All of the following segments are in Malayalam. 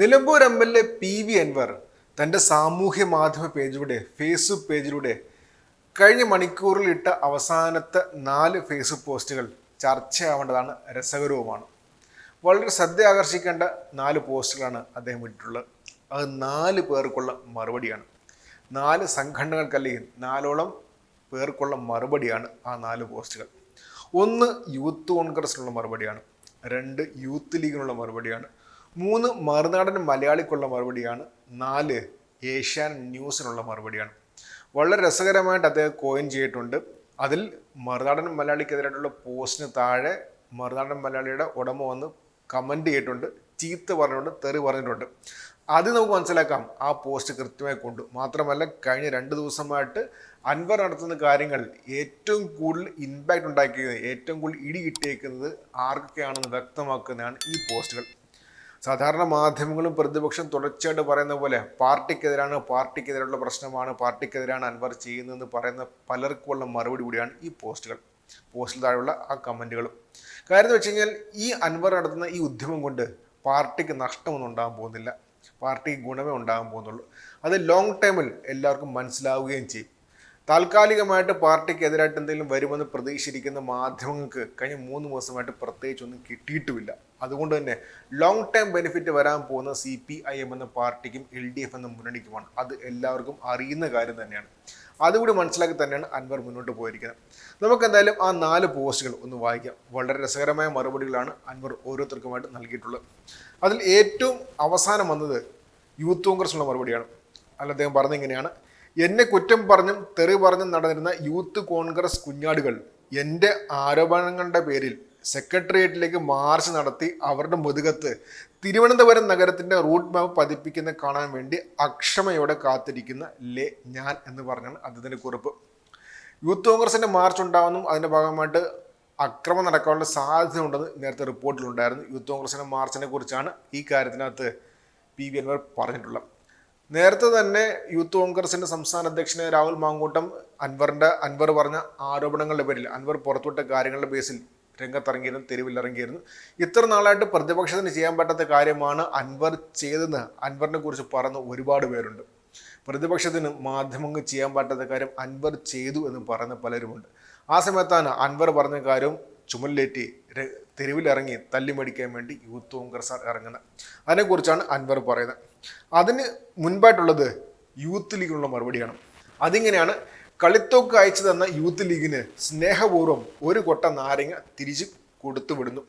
Nilambur M L A P V Anvar തന്റെ സാമൂഹ്യ മാധ്യമ പേജിലൂടെ ഫേസ്ബുക്ക് പേജിലൂടെ കഴിഞ്ഞ മണിക്കൂറിൽ ഇട്ട അവസാനത്തെ നാല് ഫേസ്ബുക്ക് പോസ്റ്റുകൾ ചർച്ചയാവേണ്ടതാണ് രസകരവുമാണ്. വളരെ ശ്രദ്ധ ആകർഷിക്കേണ്ട നാല് പോസ്റ്റുകളാണ് അദ്ദേഹം ഇട്ടിട്ടുള്ളത്. അത് നാല് പേർക്കുള്ള മറുപടിയാണ്. നാല് സംഘടനകൾക്കല്ലെങ്കിൽ നാലോളം പേർക്കുള്ള മറുപടിയാണ് ആ നാല് പോസ്റ്റുകൾ. ഒന്ന് യൂത്ത് കോൺഗ്രസിനുള്ള മറുപടിയാണ്. രണ്ട് യൂത്ത് ലീഗിനുള്ള മറുപടിയാണ്. മൂന്ന് മറുനാടൻ മലയാളിക്കുള്ള മറുപടിയാണ്. നാല് ഏഷ്യൻ ന്യൂസിനുള്ള മറുപടിയാണ്. വളരെ രസകരമായിട്ട് അദ്ദേഹം കോയിൻ ചെയ്തിട്ടുണ്ട്. അതിൽ മറുനാടൻ മലയാളിക്കെതിരായിട്ടുള്ള പോസ്റ്റിന് താഴെ മറുനാടൻ മലയാളിയുടെ ഉടമ വന്ന് കമന്റ് ചെയ്തിട്ടുണ്ട്. ചീത്ത പറഞ്ഞിട്ടുണ്ട് തെറി പറഞ്ഞിട്ടുണ്ട്. അത് നമുക്ക് മനസ്സിലാക്കാം. ആ പോസ്റ്റ് കൃത്യമായി കൊണ്ടു. മാത്രമല്ല കഴിഞ്ഞ രണ്ട് ദിവസമായിട്ട് അൻവർ നടത്തുന്ന കാര്യങ്ങൾ ഏറ്റവും കൂടുതൽ ഇമ്പാക്റ്റ് ഉണ്ടാക്കിയത് ഏറ്റവും കൂടുതൽ ഇടി കിട്ടിയേക്കുന്നത് ആർക്കൊക്കെയാണെന്ന് വ്യക്തമാക്കുന്നതാണ് ഈ പോസ്റ്റുകൾ സാധാരണ മാധ്യമങ്ങളും പ്രതിപക്ഷം തുടർച്ചയായിട്ട് പറയുന്ന പോലെ പാർട്ടിക്കെതിരാണ് പാർട്ടിക്കെതിരെയുള്ള പ്രശ്നമാണ് പാർട്ടിക്കെതിരാണ് അൻവർ ചെയ്യുന്നതെന്ന് പറയുന്ന പലർക്കുമുള്ള മറുപടി കൂടിയാണ് ഈ പോസ്റ്റുകൾ. പോസ്റ്റിൽ താഴെയുള്ള ആ കമന്റുകളും. കാര്യം എന്ന് വെച്ച് കഴിഞ്ഞാൽ ഈ അൻവർ നടത്തുന്ന ഈ ഉദ്യമം കൊണ്ട് പാർട്ടിക്ക് നഷ്ടമൊന്നും ഉണ്ടാകാൻ പോകുന്നില്ല. പാർട്ടിക്ക് ഗുണമേ ഉണ്ടാകാൻ പോകുന്നുള്ളൂ. അത് ലോങ് ടൈമിൽ എല്ലാവർക്കും മനസ്സിലാവുകയും ചെയ്യും. താൽക്കാലികമായിട്ട് പാർട്ടിക്ക് എതിരായിട്ട് എന്തെങ്കിലും വരുമെന്ന് പ്രതീക്ഷിച്ചിരിക്കുന്ന മാധ്യമങ്ങൾക്ക് കഴിഞ്ഞ മൂന്ന് മാസമായിട്ട് പ്രത്യേകിച്ചൊന്നും കിട്ടിയിട്ടുമില്ല അതുകൊണ്ട് തന്നെ ലോങ് ടൈം ബെനിഫിറ്റ് വരാൻ പോകുന്ന സി പി ഐ എം എന്ന പാർട്ടിക്കും എൽ ഡി എഫ് എന്ന മുന്നണിക്കുമാണ്. അത് എല്ലാവർക്കും അറിയുന്ന കാര്യം തന്നെയാണ്. അതുകൂടി മനസ്സിലാക്കി തന്നെയാണ് അൻവർ മുന്നോട്ട് പോയിരിക്കുന്നത്. നമുക്ക് എന്തായാലും ആ നാല് പോസ്റ്റുകൾ ഒന്ന് വായിക്കാം. വളരെ രസകരമായ മറുപടികളാണ് അൻവർ ഓരോരുത്തർക്കുമായിട്ട് നൽകിയിട്ടുള്ളത്. അതിൽ ഏറ്റവും അവസാനം വന്നത് യൂത്ത് കോൺഗ്രസ് കോൺഗ്രസിനുള്ള മറുപടിയാണ്. അല്ല അദ്ദേഹം പറഞ്ഞത് ഇങ്ങനെയാണ്. എന്നെ കുറ്റം പറഞ്ഞും തെറി പറഞ്ഞും നടന്നിരുന്ന യൂത്ത് കോൺഗ്രസ് കുഞ്ഞാടുകൾ എന്റെ ആരോപണങ്ങളുടെ പേരിൽ സെക്രട്ടേറിയറ്റിലേക്ക് മാർച്ച് നടത്തി അവരുടെ മുതുകത്ത് തിരുവനന്തപുരം നഗരത്തിന്റെ റൂട്ട് മാപ്പ് പതിപ്പിക്കുന്ന കാണാൻ വേണ്ടി അക്ഷമയോടെ കാത്തിരിക്കുന്ന ലേ ഞാൻ എന്ന് പറഞ്ഞാണ് അദ്ദേഹത്തിന്റെ കുറിപ്പ്. യൂത്ത് കോൺഗ്രസിന്റെ മാർച്ച് ഉണ്ടാവുന്നു അതിന്റെ ഭാഗമായിട്ട് അക്രമം നടക്കാനുള്ള സാധ്യത ഉണ്ടെന്ന് നേരത്തെ റിപ്പോർട്ടിലുണ്ടായിരുന്നു. യൂത്ത് കോൺഗ്രസിന്റെ മാർച്ചിനെ കുറിച്ചാണ് ഈ കാര്യത്തിനകത്ത് പി വി അൻവർ പറഞ്ഞിട്ടുള്ളത്. നേരത്തെ തന്നെ യൂത്ത് കോൺഗ്രസിന്റെ സംസ്ഥാന അധ്യക്ഷനെ രാഹുൽ മാങ്കൂട്ടം അൻവറിന്റെ അൻവർ പറഞ്ഞ ആരോപണങ്ങളുടെ പേരിൽ അൻവർ പുറത്തുവിട്ട കാര്യങ്ങളുടെ ബേസിൽ രംഗത്തിറങ്ങിയിരുന്നു തെരുവിലിറങ്ങിയിരുന്നു. ഇത്ര നാളായിട്ട് പ്രതിപക്ഷത്തിന് ചെയ്യാൻ പറ്റാത്ത കാര്യമാണ് അൻവർ ചെയ്തെന്ന് അൻവറിനെ കുറിച്ച് പറഞ്ഞ ഒരുപാട് പേരുണ്ട്. പ്രതിപക്ഷത്തിന് മാധ്യമങ്ങൾ ചെയ്യാൻ പറ്റാത്ത കാര്യം അൻവർ ചെയ്തു എന്ന് പറയുന്ന പലരുമുണ്ട്. ആ സമയത്താണ് അൻവർ പറഞ്ഞ കാര്യം ചുമലിലേറ്റി തെരുവിലിറങ്ങി തല്ലിമടിക്കാൻ വേണ്ടി യൂത്ത് കോൺഗ്രസ് ഇറങ്ങുന്നത്. അതിനെക്കുറിച്ചാണ് അൻവർ പറയുന്നത്. അതിന് മുൻപായിട്ടുള്ളത് യൂത്ത് ലീഗിനുള്ള മറുപടിയാണ്. അതിങ്ങനെയാണ് കളിത്തോക്ക് അയച്ചു തന്ന യൂത്ത് ലീഗിന് സ്നേഹപൂർവം ഒരു കൊട്ട നാരങ്ങ തിരിച്ചു കൊടുത്തു വിടുന്നു.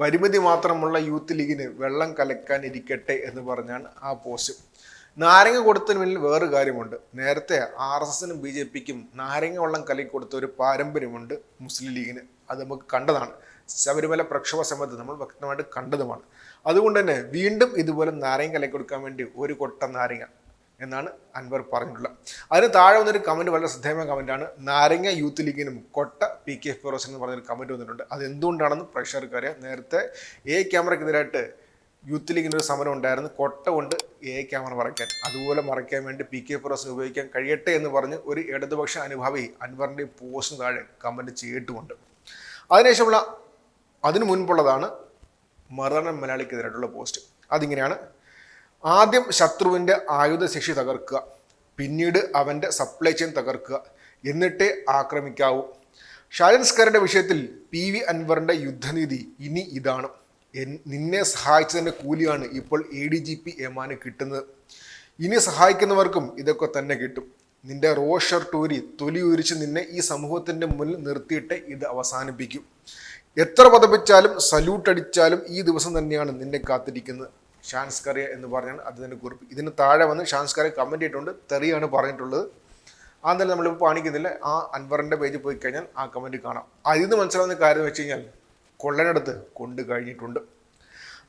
പരിമിതി മാത്രമുള്ള യൂത്ത് ലീഗിന് വെള്ളം കലക്കാൻ ഇരിക്കട്ടെ എന്ന് പറഞ്ഞാണ് ആ പോസ്റ്റ്. നാരങ്ങ കൊടുത്തതിന് പിന്നിൽ വേറൊരു കാര്യമുണ്ട്. നേരത്തെ ആർ എസ് എസിനും ബി ജെ പിക്കും നാരങ്ങ വെള്ളം കലക്കി കൊടുത്ത ഒരു പാരമ്പര്യമുണ്ട് മുസ്ലിം ലീഗിന്. അത് നമുക്ക് കണ്ടതാണ്. ശബരിമല പ്രക്ഷോഭ സമയത്ത് നമ്മൾ വ്യക്തമായിട്ട് കണ്ടതുമാണ്. അതുകൊണ്ട് തന്നെ വീണ്ടും ഇതുപോലെ നാരങ്ങ കലക്കി കൊടുക്കാൻ വേണ്ടി ഒരു കൊട്ട നാരങ്ങ എന്നാണ് അൻവർ പറഞ്ഞിട്ടുള്ളത്. അതിന് താഴെ വന്നൊരു കമന്റ് വളരെ ശ്രദ്ധേയമായ കമന്റാണ് നാരങ്ങ യൂത്ത് ലീഗിനും കൊട്ട പി കെ ഫിറോസ് എന്ന് പറഞ്ഞൊരു കമന്റ് വന്നിട്ടുണ്ട്. അത് എന്തുകൊണ്ടാണെന്ന് പ്രേക്ഷകർക്ക് അറിയാം. നേരത്തെ എ ക്യാമറയ്ക്കെതിരായിട്ട് യൂത്ത് ലീഗിന്റെ ഒരു സമരം ഉണ്ടായിരുന്നു. കൊട്ട കൊണ്ട് എ ക്യാമറ മറയ്ക്കാൻ. അതുപോലെ മറയ്ക്കാൻ വേണ്ടി പി കെ ഫിറോസിന് ഉപയോഗിക്കാൻ കഴിയട്ടെ എന്ന് പറഞ്ഞ് ഒരു ഇടതുപക്ഷ അനുഭാവി അൻവറിന്റെ പോസ്റ്റിന് താഴെ കമന്റ് ചെയ്തിട്ടുമുണ്ട്. അതിനുശേഷമുള്ള അതിനു മുൻപുള്ളതാണ് മറുനാടൻ മലയാളിക്കെതിരായിട്ടുള്ള പോസ്റ്റ്. അതിങ്ങനെയാണ്. ആദ്യം ശത്രുവിന്റെ ആയുധശേഷി തകർക്കുക പിന്നീട് അവന്റെ സപ്ലൈ ചെയിൻ തകർക്കുക എന്നിട്ടേ ആക്രമിക്കാവൂ. ഷാജൻസ്കറിന്റെ വിഷയത്തിൽ പി വി അൻവറിന്റെ യുദ്ധനീതി ഇനി ഇതാണ്. നിന്നെ സഹായിച്ചതിന്റെ കൂലിയാണ് ഇപ്പോൾ എ ഡി ജി പി എമാന് കിട്ടുന്നത്. ഇനി സഹായിക്കുന്നവർക്കും ഇതൊക്കെ തന്നെ കിട്ടും. നിന്റെ റോഷർ ടൂരി തൊലി ഉരിച്ച് നിന്നെ ഈ സമൂഹത്തിന്റെ മുന്നിൽ നിർത്തിയിട്ട് ഇത് അവസാനിപ്പിക്കും. എത്ര പതപ്പിച്ചാലും സല്യൂട്ട് അടിച്ചാലും ഈ ദിവസം തന്നെയാണ് നിന്നെ കാത്തിരിക്കുന്നത്. ഷാൻസ്കറിയ എന്ന് പറഞ്ഞാണ് അതിന്റെ കുറിപ്പ്. ഇതിന് താഴെ വന്ന് ഷാൻസ്കറിയ കമന്റ് ചെയ്തിട്ടുണ്ട് തെറിയാണ് പറഞ്ഞിട്ടുള്ളത്. ആ നില നമ്മളിപ്പോൾ കാണിക്കുന്നില്ല ആ അൻവറിന്റെ പേജിൽ പോയി കഴിഞ്ഞാൽ ആ കമന്റ് കാണാം. അതിൽ നിന്ന് മനസ്സിലാവുന്ന കാര്യം വെച്ച് കഴിഞ്ഞാൽ കൊള്ളനടുത്ത് കൊണ്ട് കഴിഞ്ഞിട്ടുണ്ട്.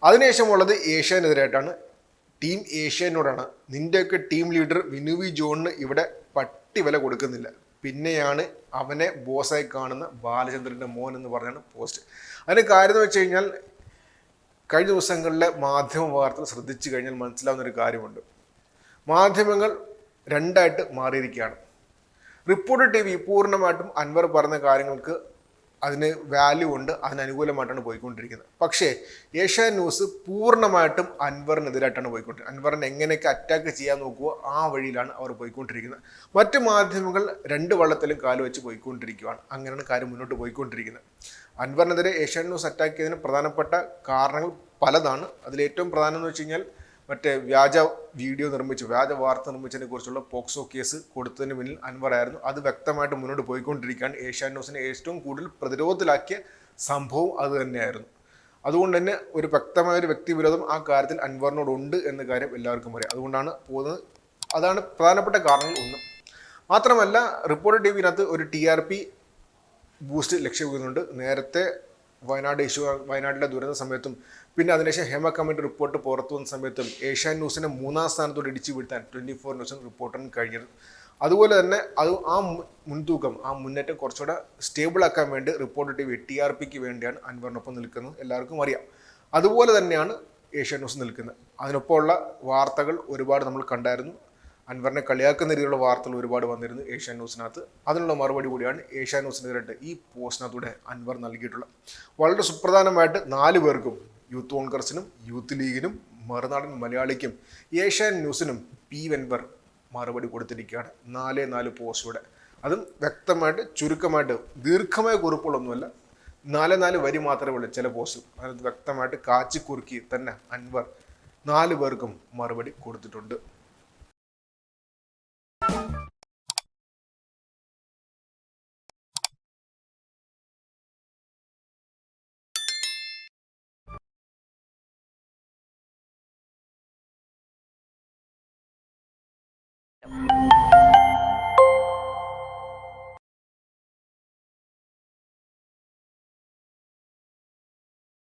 അതിനുശേഷമുള്ളത് ഏഷ്യാനെതിരായിട്ടാണ് ടീം ഏഷ്യനോടാണ്. നിന്റെയൊക്കെ ടീം ലീഡർ വിനുവി ജോണിന് ഇവിടെ പട്ടി വില കൊടുക്കുന്നില്ല. പിന്നെയാണ് അവനെ ബോസായി കാണുന്ന ബാലചന്ദ്രന്റെ മോൻ എന്ന് പറഞ്ഞാണ് പോസ്റ്റ് അതിന് കാര്യം എന്ന് വെച്ച് കഴിഞ്ഞാൽ കഴിഞ്ഞ ദിവസങ്ങളിലെ മാധ്യമ വാർത്തകൾ ശ്രദ്ധിച്ചു കഴിഞ്ഞാൽ മനസ്സിലാവുന്ന ഒരു കാര്യമുണ്ട്. മാധ്യമങ്ങൾ രണ്ടായിട്ട് മാറിയിരിക്കുകയാണ്. റിപ്പോർട്ടർ ടി വി പൂർണമായിട്ടും അൻവർ പറഞ്ഞ കാര്യങ്ങൾക്ക് അതിന് വാല്യൂ ഉണ്ട് അതിനനുകൂലമായിട്ടാണ് പോയിക്കൊണ്ടിരിക്കുന്നത്. പക്ഷേ ഏഷ്യാൻ ന്യൂസ് പൂർണമായിട്ടും അൻവറിനെതിരായിട്ടാണ് പോയിക്കൊണ്ടിരിക്കുന്നത്. അൻവറിനെ എങ്ങനെയൊക്കെ അറ്റാക്ക് ചെയ്യാൻ നോക്കുമോ ആ വഴിയിലാണ് അവർ പോയിക്കൊണ്ടിരിക്കുന്നത്. മറ്റു മാധ്യമങ്ങൾ രണ്ട് വള്ളത്തിലും കാൽ വെച്ച് പോയിക്കൊണ്ടിരിക്കുകയാണ് അങ്ങനെയാണ് കാര്യം മുന്നോട്ട് പോയിക്കൊണ്ടിരിക്കുന്നത്. അൻവറിനെതിരെ ഏഷ്യാൻ ന്യൂസ് അറ്റാക്ക് ചെയ്തതിന് പ്രധാനപ്പെട്ട കാരണങ്ങൾ പലതാണ്. അതിലേറ്റവും പ്രധാനം എന്ന് വെച്ച് കഴിഞ്ഞാൽ മറ്റേ വ്യാജ വീഡിയോ നിർമ്മിച്ചു വ്യാജ വാർത്ത നിർമ്മിച്ചതിനെ കുറിച്ചുള്ള പോക്സോ കേസ് കൊടുത്തതിന് പിന്നിൽ അൻവറായിരുന്നു അത് വ്യക്തമായിട്ട് മുന്നോട്ട് പോയിക്കൊണ്ടിരിക്കുകയാണ്. ഏഷ്യാൻ ന്യൂസിനെ ഏറ്റവും കൂടുതൽ പ്രതിരോധത്തിലാക്കിയ സംഭവം അത് തന്നെയായിരുന്നു. അതുകൊണ്ട് തന്നെ ഒരു വ്യക്തമായ ഒരു വ്യക്തിവിരോധം ആ കാര്യത്തിൽ അൻവറിനോട് ഉണ്ട് എന്ന കാര്യം എല്ലാവർക്കും അറിയാം. അതുകൊണ്ടാണ് പോകുന്നത്. അതാണ് പ്രധാനപ്പെട്ട കാരണങ്ങൾ ഒന്ന്. മാത്രമല്ല റിപ്പോർട്ടർ ടി വിനകത്ത് ഒരു ടി ആർ പി ബൂസ്റ്റ് ലക്ഷ്യമിടുന്നുണ്ട്. നേരത്തെ വയനാട് ഇഷ്യൂ വയനാട്ടിലെ ദുരന്ത സമയത്തും പിന്നെ അതിനുശേഷം ഹേമ കമ്മിറ്റി റിപ്പോർട്ട് പുറത്തു വന്ന സമയത്തും ഏഷ്യാൻ ന്യൂസിനെ മൂന്നാം സ്ഥാനത്തോട് ഇടിച്ചു വീഴ്ത്താൻ ട്വന്റി ഫോർ ന്യൂസിന് റിപ്പോർട്ടറിന് കഴിഞ്ഞത്. അതുപോലെ തന്നെ അത് ആ മുൻതൂക്കം ആ മുന്നേറ്റം കുറച്ചുകൂടെ സ്റ്റേബിൾ ആക്കാൻ വേണ്ടി report T V T R പിക്ക് വേണ്ടിയാണ് അൻവറിനൊപ്പം നിൽക്കുന്നത്. എല്ലാവർക്കും അറിയാം. അതുപോലെ തന്നെയാണ് ഏഷ്യാ ന്യൂസ് നിൽക്കുന്നത്. അതിനൊപ്പമുള്ള വാർത്തകൾ ഒരുപാട് നമ്മൾ കണ്ടായിരുന്നു. അൻവറിനെ കളിയാക്കുന്ന രീതിയിലുള്ള വാർത്തകൾ ഒരുപാട് വന്നിരുന്നു ഏഷ്യാ ന്യൂസിനകത്ത്. അതിനുള്ള മറുപടി കൂടിയാണ് ഏഷ്യാ ന്യൂസിനെതിരായിട്ട് ഈ പോസ്റ്റിനകത്തൂടെ അൻവർ നൽകിയിട്ടുള്ളത്. വളരെ സുപ്രധാനമായിട്ട് നാല് പേർക്കും യൂത്ത് കോൺഗ്രസിനും യൂത്ത് ലീഗിനും മറുനാടൻ മലയാളിക്കും ഏഷ്യാൻ ന്യൂസിനും പി വെൻവർ മറുപടി കൊടുത്തിരിക്കുകയാണ് നാലേ നാല് പോസ്റ്റിലൂടെ. അതും വ്യക്തമായിട്ട് ചുരുക്കമായിട്ട് ദീർഘമായ കുറിപ്പുകളൊന്നുമല്ല. നാല് നാല് വരി മാത്രമേ ഉള്ളൂ ചില പോസ്റ്റും അതിനകത്ത് വ്യക്തമായിട്ട് കാച്ചിക്കുറുക്കി തന്നെ അൻവർ നാല് പേർക്കും മറുപടി കൊടുത്തിട്ടുണ്ട്.